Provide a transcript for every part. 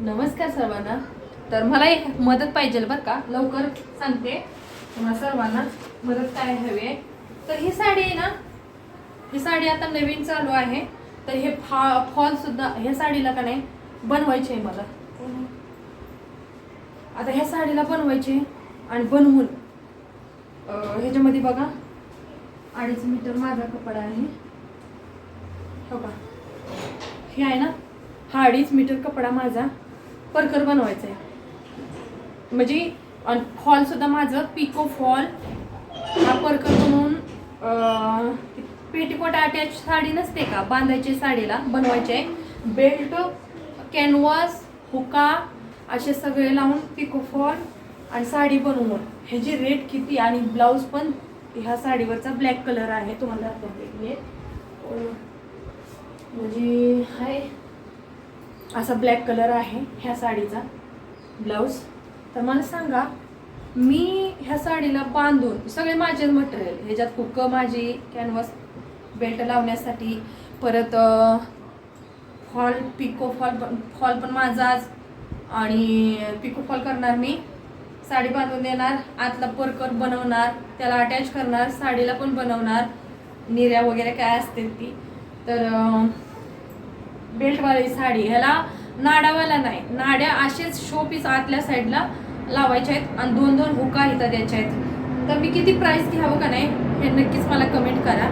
नमस्कार सर्वांना. तर मला एक मदत पाहिजे बरं का? लवकर सांगते. तुम्हाला सर्वांना मदत काय हवी आहे? तर ही साडी आहे ना? ही साडी आता नवीन चालू आहे. तर हे फा फॉलसुद्धा ह्या साडीला का नाही? बनवायचे आहे मला. आता ह्या साडीला बनवायचे आणि बनवून ह्याच्यामध्ये बघा. अडीच मीटर माझा कपडा आहे. हो का? हे आहे ना? हा अडीच मीटर कपडा माझा. परकर बनवायचं आहे म्हणजे फॉलसुद्धा सुद्धा माझं पिको फॉल हा परकर बनवून पेटीकोट अटॅच साडी नसते का? बांधायची साडीला बनवायची आहे बेल्ट कॅनव्हास हुका असे सगळे लावून पिको फॉल आणि साडी बनवून. ह्याची रेट किती आणि ब्लाऊज पण ह्या साडीवरचा ब्लॅक कलर आहे तुम्हाला म्हणजे हाय. असा ब्लॅक कलर आहे ह्या साडीचा. ब्लाऊज तर मला सांगा मी ह्या साडीला बांधून सगळे माझे मटेरियल ह्याच्यात कुक माझी कॅनव्हास बेल्ट लावण्यासाठी परत फॉल पिको फॉल फॉल पण माझाच आणि पिको फॉल करणार मी. साडी बांधून देणार आतला परकर बनवणार त्याला अटॅच करणार साडीला पण बनवणार निर्या वगैरे काय असते ती. तर बेल्टवाली साडी ह्याला नाडावाला नाही. नाड्या असेच शो पीस आतल्या साईडला लावायच्या आहेत आणि दोन दोन हुका इथं द्यायच्या आहेत. तर मी किती प्राईस घ्यावं का नाही हे नक्कीच मला कमेंट करा.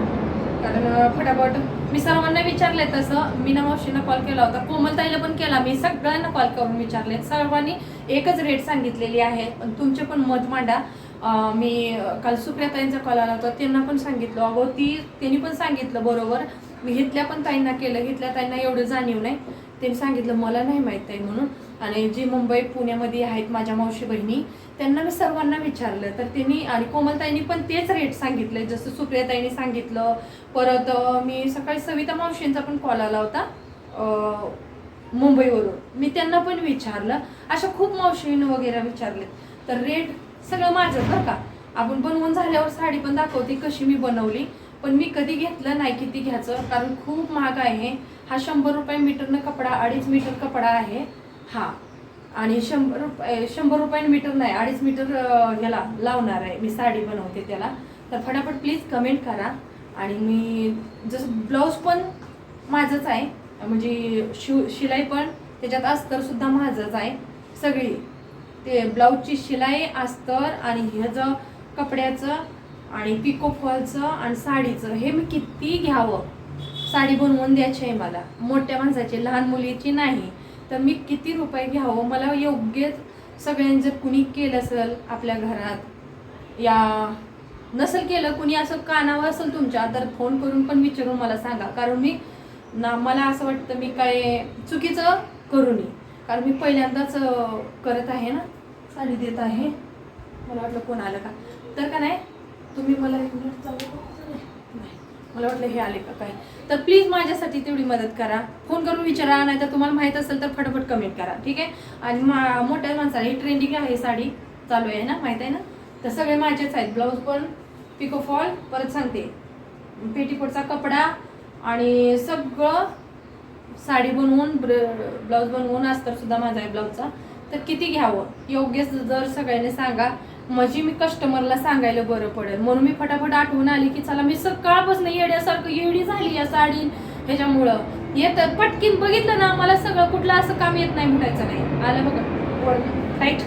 कारण फटाफट मी सर्वांना विचारले तसं. मीना मावशीनं कॉल केला होता. कोमलताईला पण केला. मी सगळ्यांना कॉल करून विचारले सर्वांनी एकच रेट सांगितलेली आहे. पण तुमचे पण मत मांडा. मी काल सुप्रियाताईंचा कॉल आला होता. त्यांना पण सांगितलं. अगो ती त्यांनी पण सांगितलं बरोबर. मी हिथल्या पण ताईंना केलं. हिथल्या ताईंना एवढं जाणीव नाही. त्यांनी सांगितलं मला नाही माहीत आहे म्हणून. आणि जी मुंबई पुण्यामध्ये आहेत माझ्या मावशी बहिणी त्यांना मी सर्वांना विचारलं. तर त्यांनी आणि कोमलताईंनी पण तेच रेट सांगितले. जसं सुप्रियाताईंनी सांगितलं. परत मी सकाळी सविता मावशींचा पण कॉल आला होता मुंबईवरून. मी त्यांना पण विचारलं. अशा खूप मावशीनं वगैरे विचारले तर रेट सगळं माझं बरं का. आपण बनवून झाल्यावर साडी पण दाखवते कशी मी बनवली. पण मी कधी घेतलं नाही किती घ्यायचं कारण खूप महाग आहे. हा शंभर रुपये मीटरनं कपडा अडीच मीटर कपडा आहे. हा. आणि शंभर रुपये शंभर रुपये मीटर नाही अडीच मीटर ह्याला लावणार आहे. मी साडी बनवते त्याला. तर फटाफट प्लीज कमेंट करा. आणि मी जसं ब्लाऊज पण माझंच आहे. म्हणजे शिव शिलाई पण त्याच्यात अस्तरसुद्धा माझंच आहे. सगळी. ते ब्लाऊजची शिलाई अस्तर आणि ह्याचं कपड्याचं आणि पिको फॉलचं आणि साडीचं हे मी किती घ्यावं? साडी बनवून द्यायची आहे मला. मोठ्या माणसाची लहान मुलीची नाही. तर मी किती रुपये घ्यावं? मला योग्य सगळ्यांनी जर कुणी केलं असेल आपल्या घरात या नसेल केलं कुणी असं कानावं असेल तुमच्या तर फोन करून पण विचारून मला सांगा. कारण मी ना मला असं वाटतं मी काय चुकीचं करू नये. कारण मी पहिल्यांदाच करत आहे ना. साडी देत आहे. मला वाटलं कोण आलं का? तर का नाही? तुम्ही मला एक मिनिट चालू नाही. मला वाटलं हे आले का काय? तर प्लीज माझ्यासाठी तेवढी मदत करा. फोन करून विचारा नाही तर तुम्हाला माहीत असेल तर फटाफट कमेंट करा. ठीक आहे? आणि मा मोठ्या माणसाला ही ट्रेंडिंग आहे साडी. चालू आहे ना? माहीत आहे ना? तर सगळे माझेच आहेत. ब्लाऊज पण पिको फॉल परत सांगते. पेटीकोटचा कपडा आणि सगळं साडी बनवून ब्र ब्लाऊज बनवून अस्तर सुद्धा माझा आहे ब्लाऊजचा तर किती घ्यावं? योग्य जर सगळ्यांनी सांगा म्हणजे मी कस्टमरला सांगायला बरं पडेल. म्हणून मी फटाफट आठवून आली की चला मी सकाळपासून येड्यासारखं येडी झाली या साडी ह्याच्यामुळं. येतं पटकीन बघितलं ना मला सगळं कुठलं असं काम येत नाही म्हणायचं नाही. आलं बघा. राईट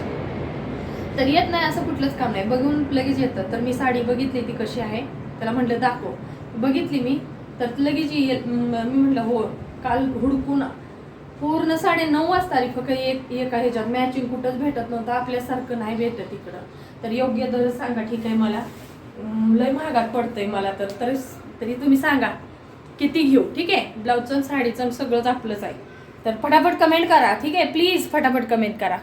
तर येत नाही असं कुठलंच काम नाही. बघून लगेच येतं. तर मी साडी बघितली ती कशी आहे? त्याला म्हटलं दाखव. बघितली मी तर लगेच येत मी म्हटलं हो. काल हुडकून पूर्ण साडे नऊ वाजता फक्त एक एका ह्याच्यात मॅचिंग कुठंच भेटत नव्हतं. आपल्यासारखं नाही भेटत इकडं तर योग्य दर सांगा ठीक आहे मला. लय महागात पडतंय मला तर. तरी तरी तुम्ही सांगा किती घेऊ? ठीक आहे? ब्लाऊजचं साडीचं सगळंच आपलंच आहे. तर फटाफट कमेंट करा ठीक आहे? प्लीज फटाफट कमेंट करा.